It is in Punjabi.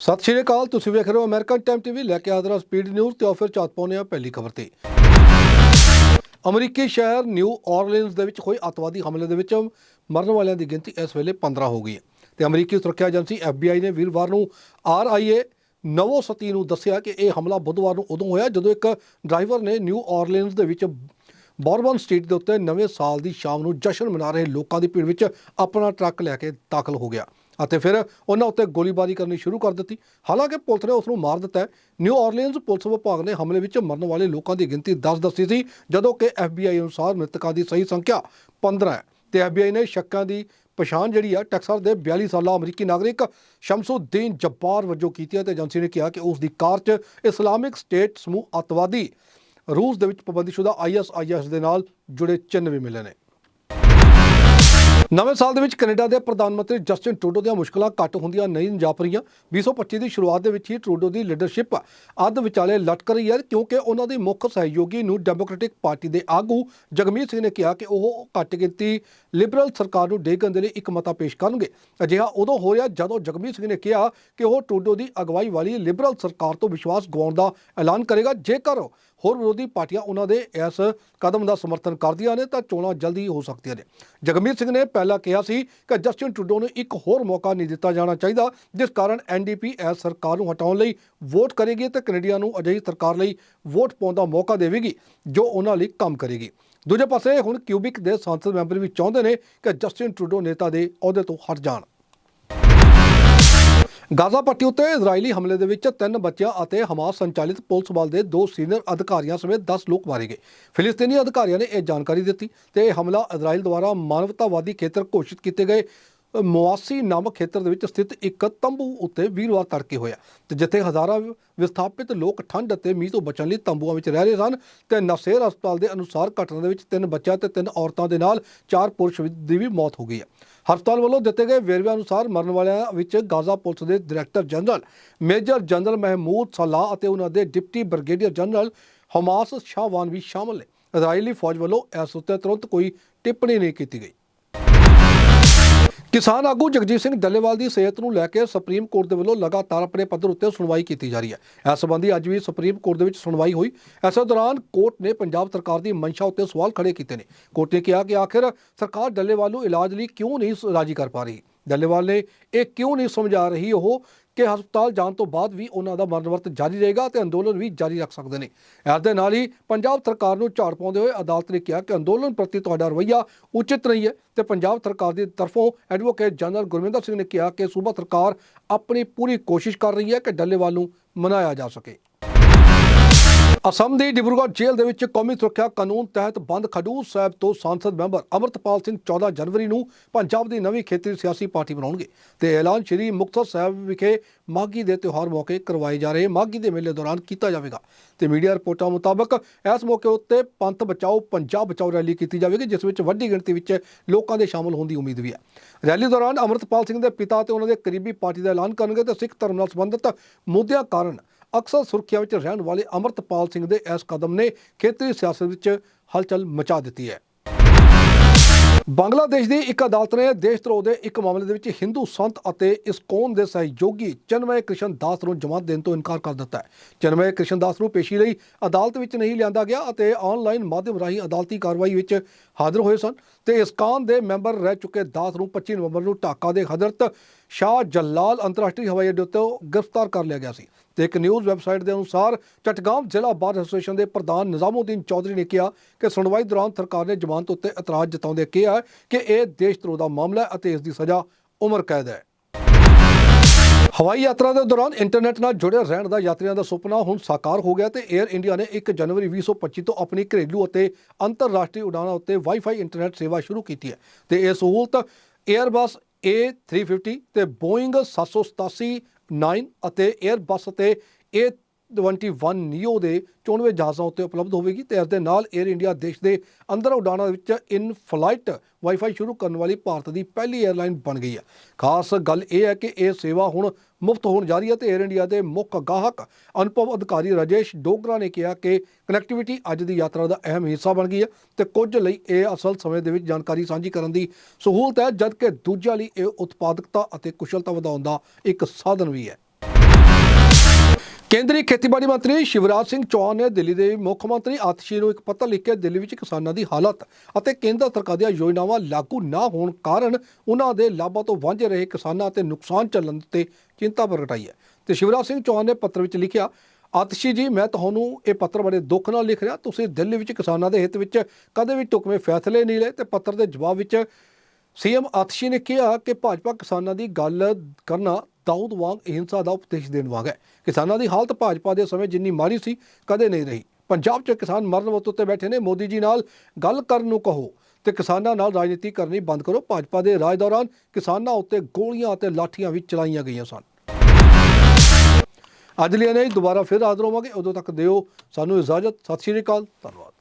ਸਤਿ ਸ਼੍ਰੀ ਅਕਾਲ, ਤੁਸੀਂ ਵੇਖ ਰਹੇ ਹੋ ਅਮਰੀਕਨ ਟਾਈਮ ਟੀਵੀ, ਲੈ ਕੇ ਆਦਰਾ ਸਪੀਡ ਨਿਊਜ਼ ਤੇ ਆਫਰ ਚਾਤ ਪਾਉਂਦੇ ਆ ਪਹਿਲੀ ਖਬਰ ਤੇ। ਅਮਰੀਕੀ ਸ਼ਹਿਰ ਨਿਊ ਔਰਲੀਨਜ਼ ਦੇ ਵਿੱਚ ਹੋਏ ਅੱਤਵਾਦੀ ਹਮਲੇ ਦੇ ਵਿੱਚ ਮਰਨ ਵਾਲਿਆਂ ਦੀ ਗਿਣਤੀ ਇਸ ਵੇਲੇ 15 ਹੋ ਗਈ ਹੈ। ਤੇ ਅਮਰੀਕੀ ਸੁਰੱਖਿਆ ਏਜੰਸੀ FBI ਨੇ ਵੀਰਵਾਰ ਨੂੰ RIA ਨਵੋ ਸਤੀ ਨੂੰ ਦੱਸਿਆ ਕਿ ਇਹ ਹਮਲਾ ਬੁੱਧਵਾਰ ਨੂੰ ਉਦੋਂ ਹੋਇਆ ਜਦੋਂ ਇੱਕ ਡਰਾਈਵਰ ਨੇ ਨਿਊ ਔਰਲੀਨਜ਼ ਦੇ ਵਿੱਚ ਬੋਰਬਨ ਸਟਰੀਟ ਦੇ ਉੱਤੇ ਨਵੇਂ ਸਾਲ ਦੀ ਸ਼ਾਮ ਨੂੰ ਜਸ਼ਨ ਮਨਾ ਰਹੇ ਲੋਕਾਂ ਦੀ ਭੀੜ ਵਿੱਚ ਆਪਣਾ ਟਰੱਕ ਲੈ ਕੇ ਦਾਖਲ ਹੋ ਗਿਆ। ਅਤੇ ਫਿਰ ਉਹਨਾਂ ਉੱਤੇ ਗੋਲੀਬਾਰੀ ਕਰਨੀ ਸ਼ੁਰੂ ਕਰ ਦਿੱਤੀ। ਹਾਲਾਂਕਿ ਪੁਲਿਸ ਨੇ ਉਸ ਨੂੰ ਮਾਰ ਦਿੱਤਾ ਨਿਊ ਔਰਲੀਨਜ਼ ਪੁਲਿਸ ਵਿਭਾਗ ਨੇ ਹਮਲੇ ਵਿੱਚ ਮਰਨ ਵਾਲੇ ਲੋਕਾਂ ਦੀ ਗਿਣਤੀ 10 ਦੱਸੀ ਸੀ, ਜਦੋਂ ਕਿ FBI ਅਨੁਸਾਰ ਮ੍ਰਿਤਕਾਂ ਦੀ ਸਹੀ ਸੰਖਿਆ 15 ਹੈ। ਤੇ FBI ਨੇ ਸ਼ੱਕਾਂ ਦੀ ਪਛਾਣ ਜਿਹੜੀ ਆ, ਟੈਕਸਾਸ ਦੇ 42 ਸਾਲਾ ਅਮਰੀਕੀ ਨਾਗਰਿਕ ਸ਼ਮਸੁਦੀਨ ਜੱਬਾਰ ਵਜੋਂ ਕੀਤੀ ਹੈ ਤੇ ਏਜੰਸੀ ਨੇ ਕਿਹਾ ਕਿ ਉਸ ਦੀ ਕਾਰ 'ਚ ਇਸਲਾਮਿਕ ਸਟੇਟ ਸਮੂਹ ਅੱਤਵਾਦੀ ਰੂਸ ਦੇ ਵਿੱਚ ਪਾਬੰਦੀਸ਼ੁਦਾ ISIS ਦੇ ਨਾਲ ਜੁੜੇ ਚਿੰਨ੍ਹ ਵੀ ਮਿਲੇ ਨੇ। ਨਵੇਂ ਸਾਲ ਦੇ ਵਿੱਚ ਕੈਨੇਡਾ ਦੇ ਪ੍ਰਧਾਨ ਮੰਤਰੀ ਜਸਟਿਨ ਟਰੂਡੋ ਦੀਆਂ ਮੁਸ਼ਕਲਾਂ ਘੱਟ ਹੁੰਦੀਆਂ ਨਹੀਂ ਜਾਪ ਰਹੀਆਂ। 2025 ਦੀ ਸ਼ੁਰੂਆਤ ਦੇ ਵਿੱਚ ਹੀ ਟਰੂਡੋ ਦੀ ਲੀਡਰਸ਼ਿਪ ਅੱਧ ਵਿਚਾਲੇ ਲਟਕ ਰਹੀ ਹੈ ਕਿਉਂਕਿ ਉਹਨਾਂ ਦੀ ਮੁੱਖ ਸਹਿਯੋਗੀ ਨੂੰ ਡੈਮੋਕ੍ਰੈਟਿਕ ਪਾਰਟੀ ਦੇ ਆਗੂ ਜਗਮੀਤ ਸਿੰਘ ਨੇ ਕਿਹਾ ਕਿ ਉਹ ਘੱਟ ਗਿਣਤੀ ਲਿਬਰਲ ਸਰਕਾਰ ਨੂੰ ਡੇਗਣ ਦੇ ਲਈ ਇੱਕ ਮਤਾ ਪੇਸ਼ ਕਰਨਗੇ। ਅਜਿਹਾ ਉਦੋਂ ਹੋ ਰਿਹਾ ਜਦੋਂ ਜਗਮੀਤ ਸਿੰਘ ਨੇ ਕਿਹਾ ਕਿ ਉਹ ਟਰੂਡੋ ਦੀ ਅਗਵਾਈ ਵਾਲੀ ਲਿਬਰਲ ਸਰਕਾਰ ਤੋਂ ਵਿਸ਼ਵਾਸ ਗਵਾਉਣ ਦਾ ਐਲਾਨ ਕਰੇਗਾ। ਜੇਕਰ ਹੋਰ ਵਿਰੋਧੀ ਪਾਰਟੀਆਂ ਉਹਨਾਂ ਦੇ ਇਸ ਕਦਮ ਦਾ ਸਮਰਥਨ ਕਰਦੀਆਂ ਨੇ ਤਾਂ ਚੋਣਾਂ ਜਲਦੀ ਹੋ ਸਕਦੀਆਂ ਨੇ। ਜਗਮੀਤ ਸਿੰਘ ਨੇ ਪਹਿਲਾਂ ਕਿਹਾ ਸੀ ਕਿ ਜਸਟਿਨ ਟਰੂਡੋ ਨੂੰ ਇੱਕ ਹੋਰ ਮੌਕਾ ਨਹੀਂ ਦਿੱਤਾ ਜਾਣਾ ਚਾਹੀਦਾ, ਜਿਸ ਕਾਰਨ ਐਨਡੀਪੀ ਇਸ ਸਰਕਾਰ ਨੂੰ ਹਟਾਉਣ ਲਈ ਵੋਟ ਕਰੇਗੀ ਤੇ ਕੈਨੇਡੀਆਂ ਨੂੰ ਅਜਿਹੀ ਸਰਕਾਰ ਲਈ ਵੋਟ ਪਾਉਣ ਦਾ ਮੌਕਾ ਦੇਵੇਗੀ, ਜੋ ਉਹਨਾਂ ਲਈ ਕੰਮ ਕਰੇਗੀ। ਦੂਜੇ ਪਾਸੇ ਹੁਣ ਕਿਊਬਿਕ ਦੇ ਸੰਸਦ ਮੈਂਬਰ ਵੀ ਚਾਹੁੰਦੇ ਨੇ ਕਿ ਜਸਟਿਨ ਟਰੂਡੋ ਨੇਤਾ ਦੇ ਅਹੁਦੇ ਤੋਂ ਹਟ ਜਾਣ। ਗਾਜ਼ਾ ਪੱਟੀ ਉੱਤੇ ਇਜ਼ਰਾਈਲੀ ਹਮਲੇ ਦੇ ਵਿੱਚ ਤਿੰਨ ਬੱਚਿਆਂ ਅਤੇ ਹਮਾਸ ਸੰਚਾਲਿਤ ਪੁਲਿਸ ਬਲ ਦੇ ਦੋ ਸੀਨੀਅਰ ਅਧਿਕਾਰੀਆਂ ਸਮੇਤ 10 ਲੋਕ ਮਾਰੇ ਗਏ। ਫਿਲਿਸਤੀਨੀ ਅਧਿਕਾਰੀਆਂ ਨੇ ਇਹ ਜਾਣਕਾਰੀ ਦਿੱਤੀ ਤੇ ਇਹ ਹਮਲਾ ਇਜ਼ਰਾਈਲ ਦੁਆਰਾ ਮਾਨਵਤਾਵਾਦੀ ਖੇਤਰ ਘੋਸ਼ਿਤ ਕੀਤੇ ਗਏ ਮੁਆਸੀ ਨਾਮਕ ਖੇਤਰ ਦੇ ਵਿੱਚ ਸਥਿਤ ਇੱਕ ਤੰਬੂ ਉੱਤੇ ਵੀਰਵਾਰ ਤੜਕੇ ਹੋਇਆ ਤੇ ਜਿੱਥੇ ਹਜ਼ਾਰਾਂ ਵਿਸਥਾਪਿਤ ਲੋਕ ਠੰਡ ਅਤੇ ਮੀਂਹ ਤੋਂ ਬਚਣ ਲਈ ਤੰਬੂਆਂ ਵਿੱਚ ਰਹਿ ਰਹੇ ਸਨ ਤੇ ਨਸੇਰ ਹਸਪਤਾਲ ਦੇ ਅਨੁਸਾਰ ਘਟਨਾ ਦੇ ਵਿੱਚ ਤਿੰਨ ਬੱਚਿਆਂ ਤੇ ਤਿੰਨ ਔਰਤਾਂ ਦੇ ਨਾਲ ਚਾਰ ਪੁਰਸ਼ ਦੀ ਵੀ ਮੌਤ ਹੋ ਗਈ ਹੈ। ਹਸਪਤਾਲ ਵੱਲੋਂ ਦਿੱਤੇ ਗਏ ਵੇਰਵਿਆਂ ਅਨੁਸਾਰ ਮਰਨ ਵਾਲਿਆਂ ਵਿੱਚ ਗਾਜ਼ਾ ਪੁਲਿਸ ਦੇ director general, major general Mahmoud Salah ਅਤੇ ਉਹਨਾਂ ਦੇ deputy brigadier general Hamas Shahwan ਵੀ ਸ਼ਾਮਲ ਨੇ। ਇਜ਼ਰਾਈਲੀ ਫੌਜ ਵੱਲੋਂ ਇਸ ਉੱਤੇ ਤੁਰੰਤ ਕੋਈ ਟਿੱਪਣੀ ਨਹੀਂ ਕੀਤੀ ਗਈ। ਕਿਸਾਨ ਆਗੂ ਜਗਜੀਤ ਸਿੰਘ ਡੱਲੇਵਾਲ ਦੀ ਸਿਹਤ ਨੂੰ ਲੈ ਕੇ ਸੁਪਰੀਮ ਕੋਰਟ ਦੇ ਵੱਲੋਂ ਲਗਾਤਾਰ ਆਪਣੇ ਪੱਧਰ ਉੱਤੇ ਸੁਣਵਾਈ ਕੀਤੀ ਜਾ ਰਹੀ ਹੈ। ਇਸ ਸੰਬੰਧੀ ਅੱਜ ਵੀ ਸੁਪਰੀਮ ਕੋਰਟ ਦੇ ਵਿੱਚ ਸੁਣਵਾਈ ਹੋਈ। ਇਸ ਦੌਰਾਨ ਕੋਰਟ ਨੇ ਪੰਜਾਬ ਸਰਕਾਰ ਦੀ ਮਨਸ਼ਾ ਉੱਤੇ ਸਵਾਲ ਖੜੇ ਕੀਤੇ ਨੇ। ਕੋਰਟ ਨੇ ਕਿਹਾ ਕਿ ਆਖਿਰ ਸਰਕਾਰ ਡੱਲੇਵਾਲ ਨੂੰ ਇਲਾਜ ਲਈ ਕਿਉਂ ਨਹੀਂ ਰਾਜੀ ਕਰ ਪਾ ਰਹੀ? ਡੱਲੇਵਾਲ ਨੇ ਇਹ ਕਿਉਂ ਨਹੀਂ ਸਮਝਾ ਰਹੀ ਉਹ ਕਿ ਹਸਪਤਾਲ ਜਾਣ ਤੋਂ ਬਾਅਦ ਵੀ ਉਹਨਾਂ ਦਾ ਮਰਨ ਵਰਤ ਜਾਰੀ ਰਹੇਗਾ ਤੇ ਅੰਦੋਲਨ ਵੀ ਜਾਰੀ ਰੱਖ ਸਕਦੇ ਨੇ। ਇਸ ਦੇ ਨਾਲ ਹੀ ਪੰਜਾਬ ਸਰਕਾਰ ਨੂੰ ਝਾੜ ਪਾਉਂਦੇ ਹੋਏ ਅਦਾਲਤ ਨੇ ਕਿਹਾ ਕਿ ਅੰਦੋਲਨ ਪ੍ਰਤੀ ਤੁਹਾਡਾ ਰਵੱਈਆ ਉਚਿਤ ਨਹੀਂ ਹੈ ਤੇ ਪੰਜਾਬ ਸਰਕਾਰ ਦੀ ਤਰਫੋਂ ਐਡਵੋਕੇਟ ਜਨਰਲ ਗੁਰਮਿੰਦਰ ਸਿੰਘ ਨੇ ਕਿਹਾ ਕਿ ਸੂਬਾ ਸਰਕਾਰ ਆਪਣੀ ਪੂਰੀ ਕੋਸ਼ਿਸ਼ ਕਰ ਰਹੀ ਹੈ ਕਿ ਡੱਲੇਵਾਲ ਨੂੰ ਮਨਾਇਆ ਜਾ ਸਕੇ। ਅਸਮ ਦੀ ਡਿਬਰੂਗੜ੍ਹ ਜੇਲ੍ਹ ਦੇ ਵਿੱਚ ਕੌਮੀ ਸੁਰੱਖਿਆ ਕਾਨੂੰਨ ਤਹਿਤ ਬੰਦ ਖਡੂਰ ਸਾਹਿਬ ਤੋਂ ਸੰਸਦ ਮੈਂਬਰ ਅਮਰਤਪਾਲ ਸਿੰਘ 14 ਜਨਵਰੀ ਨੂੰ ਪੰਜਾਬ ਦੀ ਨਵੀਂ ਖੇਤਰੀ ਸਿਆਸੀ ਪਾਰਟੀ ਬਣਾਉਣਗੇ ਤੇ ਐਲਾਨ ਸ਼੍ਰੀ ਮੁਕਤਸਰ ਸਾਹਿਬ ਵਿਖੇ ਮਾਘੀ ਦੇ ਤਿਉਹਾਰ ਮੌਕੇ ਕਰਵਾਏ ਜਾ ਰਹੇ ਮਾਘੀ ਦੇ ਮੇਲੇ ਦੌਰਾਨ ਕੀਤਾ ਜਾਵੇਗਾ। ਤੇ ਮੀਡੀਆ ਰਿਪੋਰਟਾਂ ਮੁਤਾਬਕ ਇਸ ਮੌਕੇ ਉੱਤੇ ਪੰਥ ਬਚਾਓ, ਪੰਜਾਬ ਬਚਾਓ ਰੈਲੀ ਕੀਤੀ ਜਾਵੇਗੀ, ਜਿਸ ਵਿੱਚ ਵੱਡੀ ਗਿਣਤੀ ਵਿੱਚ ਲੋਕਾਂ ਦੇ ਸ਼ਾਮਲ ਹੋਣ ਦੀ ਉਮੀਦ ਵੀ ਹੈ। ਰੈਲੀ ਦੌਰਾਨ ਅਮਰਤਪਾਲ ਸਿੰਘ ਦੇ ਪਿਤਾ ਤੇ ਉਹਨਾਂ ਦੇ ਕਰੀਬੀ ਪਾਰਟੀ ਦਾ ਐਲਾਨ ਕਰਨਗੇ ਤੇ ਸਿੱਖ ਧਰਮ ਨਾਲ ਸੰਬੰਧਿਤ ਮੁੱਦਿਆਂ ਕਾਰਨ ਅਕਸਰ ਸੁਰੱਖਿਆ ਵਿੱਚ ਰਹਿਣ ਵਾਲੇ ਅਮਰਤਪਾਲ ਸਿੰਘ ਦੇ ਇਸ ਕਦਮ ਨੇ ਖੇਤਰੀ ਸਿਆਸਤ ਵਿੱਚ ਹਲਚਲ ਮਚਾ ਦਿੱਤੀ ਹੈ। ਬੰਗਲਾਦੇਸ਼ ਦੀ ਇੱਕ ਅਦਾਲਤ ਨੇ ਦੇਸ਼ ਧਰੋਹ ਦੇ ਇੱਕ ਮਾਮਲੇ ਦੇ ਵਿੱਚ ਹਿੰਦੂ ਸੰਤ ਅਤੇ ਇਸਕੋਨ ਦੇ ਸਹਿਯੋਗੀ ਚਨਮय ਕ੍ਰਿਸ਼ਨ ਦਾਸ ਨੂੰ ਜਮਾਤ ਦੇਣ ਤੋਂ ਇਨਕਾਰ ਕਰ ਦਿੱਤਾ ਹੈ। ਚਨਮय ਕ੍ਰਿਸ਼ਨ ਦਾਸ ਨੂੰ ਪੇਸ਼ੀ ਲਈ ਅਦਾਲਤ ਵਿੱਚ ਨਹੀਂ ਲਿਆਂਦਾ ਗਿਆ ਅਤੇ ਆਨਲਾਈਨ ਮਾਧਿਅਮ ਰਾਹੀਂ ਅਦਾਲਤੀ ਕਾਰਵਾਈ ਵਿੱਚ ਹਾਜ਼ਰ ਹੋਏ ਸਨ ਤੇ ਇਸਕਾਨ ਦੇ ਮੈਂਬਰ ਰਹਿ ਚੁੱਕੇ ਦਾਸ ਨੂੰ 25 ਨਵੰਬਰ ਨੂੰ ਢਾਕਾ ਦੇ ਹਜ਼ਰਤ ਸ਼ਾਹ ਜਲਾਲ ਅੰਤਰਰਾਸ਼ਟਰੀ ਹਵਾਈ ਅੱਡੇ ਉੱਤੇ ਗ੍ਰਿਫਤਾਰ ਕਰ ਲਿਆ ਗਿਆ ਸੀ। ਤੇ ਇੱਕ ਨਿਊਜ਼ ਵੈਬਸਾਈਟ ਦੇ ਅਨੁਸਾਰ ਚਟਗਾਮ ਜ਼ਿਲ੍ਹਾ ਬਾਰ ਐਸੋਸੀਏਸ਼ਨ ਦੇ ਪ੍ਰਧਾਨ ਨਿਜ਼ਾਮੁਦੀਨ ਚੌਧਰੀ ਨੇ ਕਿਹਾ ਕਿ ਸੁਣਵਾਈ ਦੌਰਾਨ ਸਰਕਾਰ ਨੇ ਜ਼ਮਾਨਤ ਉੱਤੇ ਇਤਰਾਜ਼ ਜਤਾਉਂਦੇ ਕਿਹਾ ਕਿ ਇਹ ਦੇਸ਼ ਧਰੋ ਦਾ ਮਾਮਲਾ ਹੈ ਅਤੇ ਇਸ ਦੀ ਸਜ਼ਾ ਉਮਰ ਕੈਦ ਹੈ। ਹਵਾਈ ਯਾਤਰਾ ਦੇ ਦੌਰਾਨ ਇੰਟਰਨੈਟ ਨਾਲ ਜੁੜੇ ਰਹਿਣ ਦਾ ਯਾਤਰੀਆਂ ਦਾ ਸੁਪਨਾ ਹੁਣ ਸਾਕਾਰ ਹੋ ਗਿਆ ਤੇ 에ਅਰ ਇੰਡੀਆ ਨੇ 1 ਜਨਵਰੀ 2025 ਤੋਂ ਆਪਣੀ ਘਰੇਲੂ ਅਤੇ ਅੰਤਰਰਾਸ਼ਟਰੀ ਉਡਾਣਾਂ ਉੱਤੇ ਵਾਈਫਾਈ ਇੰਟਰਨੈਟ ਸੇਵਾ ਸ਼ੁਰੂ ਕੀਤੀ ਹੈ ਤੇ ਇਹ ਸਹੂਲਤ 에ਅਰਬਸ A350 ਤੇ ਬੋਇੰਗ 787 9 ਅਤੇ 에ਅਰਬਸ ਅਤੇ 21 ਨੀਓ ਦੇ 94 ਜਹਾਜ਼ਾਂ ਉੱਤੇ ਉਪਲਬਧ ਹੋਵੇਗੀ ਤੇ ਇਸ ਦੇ ਨਾਲ 에ਅਰ ਇੰਡੀਆ ਦੇਸ਼ ਦੇ ਅੰਦਰ ਉਡਾਣਾਂ ਵਿੱਚ ਇਨ ਫਲਾਈਟ ਵਾਈਫਾਈ ਸ਼ੁਰੂ ਕਰਨ ਵਾਲੀ ਭਾਰਤ ਦੀ ਪਹਿਲੀ 에ਅਰਲਾਈਨ ਬਣ ਗਈ ਹੈ। ਖਾਸ ਗੱਲ ਇਹ ਹੈ ਕਿ ਇਹ ਸੇਵਾ ਹੁਣ ਮੁਫਤ ਹੋਣ ਜਾ ਰਹੀ ਹੈ ਤੇ 에ਅਰ ਇੰਡੀਆ ਦੇ ਮੁੱਖ ਗਾਹਕ ਅਨੁਭਵ ਅਧਿਕਾਰੀ ਰਾਜੇਸ਼ ਡੋਗਰਾ ਨੇ ਕਿਹਾ ਕਿ ਕਨੈਕਟੀਵਿਟੀ ਅੱਜ ਦੀ ਯਾਤਰਾ ਦਾ ਅਹਿਮ ਹਿੱਸਾ ਬਣ ਗਈ ਹੈ ਤੇ ਕੁਝ ਲਈ ਇਹ ਅਸਲ ਸਮੇਂ ਦੇ ਵਿੱਚ ਜਾਣਕਾਰੀ ਸਾਂਝੀ ਕਰਨ ਦੀ ਸਹੂਲਤ ਹੈ, ਜਦਕਿ ਦੂਜਿਆਂ ਲਈ ਇਹ ਉਤਪਾਦਕਤਾ ਅਤੇ ਕੁਸ਼ਲਤਾ ਵਧਾਉਣ ਦਾ ਇੱਕ ਸਾਧਨ ਵੀ ਹੈ। ਕੇਂਦਰੀ ਖੇਤੀਬਾੜੀ ਮੰਤਰੀ ਸ਼ਿਵਰਾਜ ਸਿੰਘ ਚੌਹਾਨ ਨੇ ਦਿੱਲੀ ਦੇ ਮੁੱਖ ਮੰਤਰੀ ਆਤਸ਼ੀ ਨੂੰ ਇੱਕ ਪੱਤਰ ਲਿਖ ਕੇ ਦਿੱਲੀ ਵਿੱਚ ਕਿਸਾਨਾਂ ਦੀ ਹਾਲਤ ਅਤੇ ਕੇਂਦਰ ਸਰਕਾਰ ਦੀਆਂ ਯੋਜਨਾਵਾਂ ਲਾਗੂ ਨਾ ਹੋਣ ਕਾਰਨ ਉਹਨਾਂ ਦੇ ਲਾਭਾਂ ਤੋਂ ਵਾਂਝੇ ਰਹੇ ਕਿਸਾਨਾਂ ਤੇ ਨੁਕਸਾਨ ਚੱਲਣ ਤੇ ਚਿੰਤਾ ਪ੍ਰਗਟਾਈ ਹੈ। ਤੇ ਸ਼ਿਵਰਾਜ ਸਿੰਘ ਚੌਹਾਨ ਨੇ ਪੱਤਰ ਵਿੱਚ ਲਿਖਿਆ, ਆਤਸ਼ੀ ਜੀ, ਮੈਂ ਤੁਹਾਨੂੰ ਇਹ ਪੱਤਰ ਬੜੇ ਦੁੱਖ ਨਾਲ ਲਿਖ ਰਿਹਾ। ਤੁਸੀਂ ਦਿੱਲੀ ਵਿੱਚ ਕਿਸਾਨਾਂ ਦੇ ਹਿੱਤ ਵਿੱਚ ਕਦੇ ਵੀ ਟੁਕਵੇਂ ਫੈਸਲੇ ਨਹੀਂ ਲਏ ਤੇ ਪੱਤਰ ਦੇ ਜਵਾਬ ਵਿੱਚ ਸੀਐਮ ਆਤਸ਼ੀ ਨੇ ਕਿਹਾ ਕਿ ਭਾਜਪਾ ਕਿਸਾਨਾਂ ਦੀ ਗੱਲ ਕਰਨਾ ਦਾਊਦ ਵਾਂਗ ਅਹਿੰਸਾ ਦਾ ਉਪਦੇਸ਼ ਦੇਣ ਵਾਂਗ ਹੈ। ਕਿਸਾਨਾਂ ਦੀ ਹਾਲਤ ਭਾਜਪਾ ਦੇ ਸਮੇਂ ਜਿੰਨੀ ਮਾੜੀ ਸੀ, ਕਦੇ ਨਹੀਂ ਰਹੀ। ਪੰਜਾਬ 'ਚ ਕਿਸਾਨ ਮਰਨ ਵਕਤ ਉੱਤੇ ਬੈਠੇ ਨੇ। ਮੋਦੀ ਜੀ ਨਾਲ ਗੱਲ ਕਰਨ ਨੂੰ ਕਹੋ ਤੇ ਕਿਸਾਨਾਂ ਨਾਲ ਰਾਜਨੀਤੀ ਕਰਨੀ ਬੰਦ ਕਰੋ। ਭਾਜਪਾ ਦੇ ਰਾਜ ਦੌਰਾਨ ਕਿਸਾਨਾਂ ਉੱਤੇ ਗੋਲੀਆਂ ਅਤੇ ਲਾਠੀਆਂ ਵੀ ਚਲਾਈਆਂ ਗਈਆਂ ਸਨ। ਅੱਜ ਲਈ ਨਹੀਂ ਦੁਬਾਰਾ ਫਿਰ ਹਾਜ਼ਰ ਹੋਵਾਂਗੇ। ਉਦੋਂ ਤੱਕ ਦਿਓ ਸਾਨੂੰ ਇਜਾਜ਼ਤ। ਸਤਿ ਸ਼੍ਰੀ ਅਕਾਲ। ਧੰਨਵਾਦ।